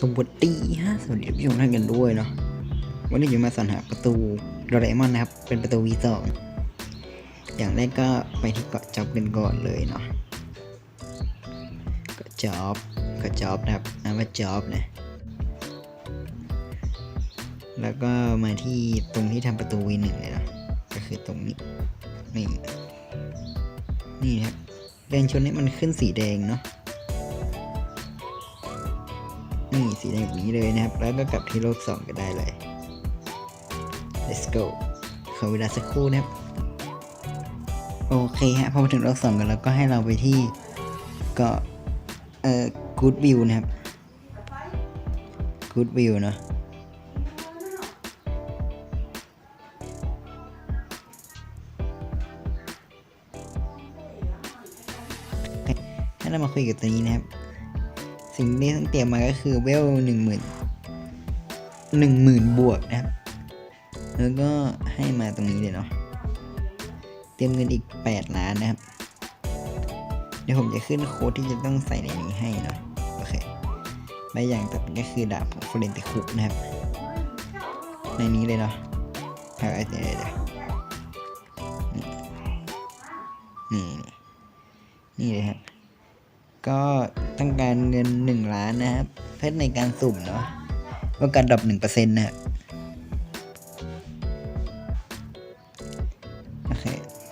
สวัสดีฮะ สวัสดีท่านผู้ชมท่านกันด้วยเนาะ วันนี้จะมาสรรหาประตูโดราเอมอนนะครับ เป็นประตู V2 อย่างแรกก็ไปที่เกาะจ็อบกันก่อนเลยเนาะ เกาะจ็อบเกาะจ็อบนะครับอ่านว่าจ็อบนะ แล้วก็มาที่ตรงที่ทำประตู V1 เลยเนาะ ก็คือตรงนี้ นี่ นี่นะครับแดงชนนี้มันขึ้นสีแดงเนาะ นี่สีแดงแบบนี้เลยนะครับ แล้วก็กลับที่โลก 2 ก็ได้เลย let's go ขอเวลาสักครู่นะครับ โอเคฮะพอมาถึงโลก 2 กันแล้วก็ให้เราไปที่เกาะเอ่อ good view นะครับ good view เนอะให้เรามาคุยกับตัวนี้นะครับ สิ่งที่ต้องเตรียมมาก็คือเวลหนึ่งหมื่นหนึ่งหมื่นบวกนะครับ แล้วก็ให้มาตรงนี้เลยเนาะเตรียมเงินอีก 8 ล้านนะครับ เดี๋ยวผมจะขึ้นโค้ดที่จะต้องใส่ในนี้ให้เนาะโอเคใบอย่างต่อไปก็คือดาบของเฟรนติคุปนะครับ ในนี้เลยเนาะเอาไอเดียเดี๋ยนี่นี่นี่เลยครับ ก็ต้องการเงิน 1 ล้านนะครับเพื่อในการสุ่มเนาะว่าการดรอป1%นะครับโอเค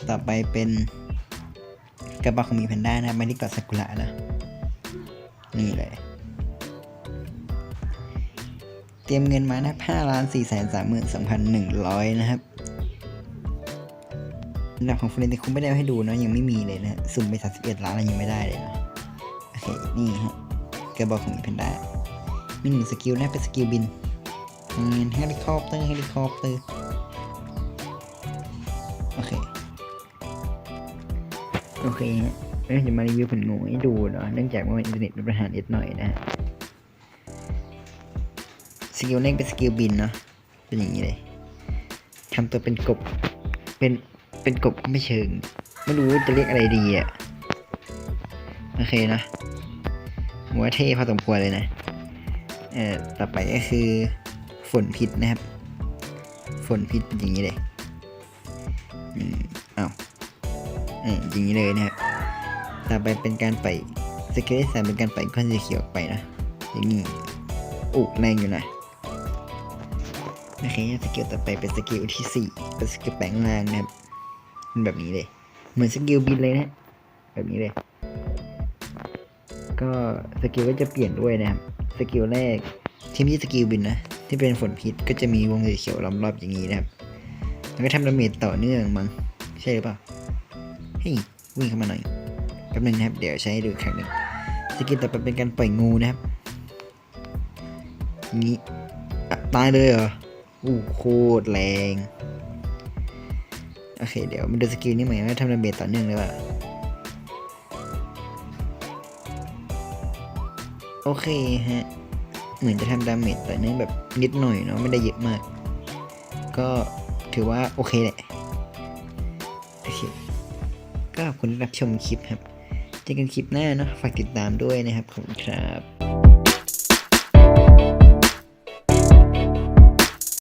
ต่อไปเป็นกระเป๋าของมีแพนด้านะครับไม่ได้กอดซากุระนะนี่เลย เตรียมเงินมานะครับ5ล้าน4แสน3หมื่น2,100นะครับอันดับของเฟรนติคุไม่ได้ให้ดูเนาะยังไม่มีเลยนะ สุ่มไป31ล้านแล้วยังไม่ได้เลยนะ เคนี่ฮะกระบอกของแพนด้ามีหนึ่งสกิลนะเป็นสกิลบินเฮลิคอปเตอร์เฮลิคอปเตอร์โอเค โอเคฮะเราจะมารีวิวผลงูให้ดูเนาะเนื่องจากว่าอินเทอร์เน็ตมีปัญหานิดหน่อยนะฮะสกิลแรกเป็นสกิลบินเนาะเป็นอย่างนี้เลยทำตัวเป็นกบเป็นเป็นกบก็ไม่เชิง ไม่รู้จะเรียกอะไรดีอะ โอเคนะผมว่าเท่พอสมควรเลยนะเอ่อต่อไปก็คือฝนพิษนะครับ ฝนพิษเป็นอย่างนี้เลยอืมอ้าวเอออย่างนี้เลยนะครับต่อไปเป็นการไปล่อยสกิลที่สามเป็นการไปล่อยก้อนสีเขียวออกไปนะอย่างนี้โอ้แรงอยู่นะโอเคสกิลต่อไปเป็นสกิลที่สี่เป็นสกิลแปลงร่างนะครับเป็นแบบนี้เลย เหมือนสกิลบินเลยนะ แบบนี้เลย ก็สกิลก็จะเปลี่ยนด้วยนะครับสกิลแรกที่ม่ใช่สกิลบินนะที่เป็นฝนพิษก็จะมีวงสีเขียวล้อมรอบอย่างนี้นะครับแล้วก็ทำดาเมจต่อเนื่องมั้งใช่หรือเปล่าเฮ้ยวิ่งเข้ามาหน่อยแป๊บนึงนะครับ เดี๋ยวใช้ดูครั้งหนึ่งสกิลต่อไปเป็นการปล่อยงูนะครับงี้อ่ตายเลยเหรออู้โคตรแรงโอเค เดี๋ยวมาดูสกิลนี้ใหม่ว่าทำดาเมจต่อเนื่องเลยว่า โอเคฮะ เหมือนจะทำดาเมจแต่เนื่องแบบนิดหน่อยเนาะไม่ได้เยอะมาก ก็ถือว่าโอเคแหละโอเคก็ขอบคุณที่รับชมคลิปครับ เจอกันคลิปหน้าเนาะฝากติดตามด้วยนะครับ ขอบคุณครับ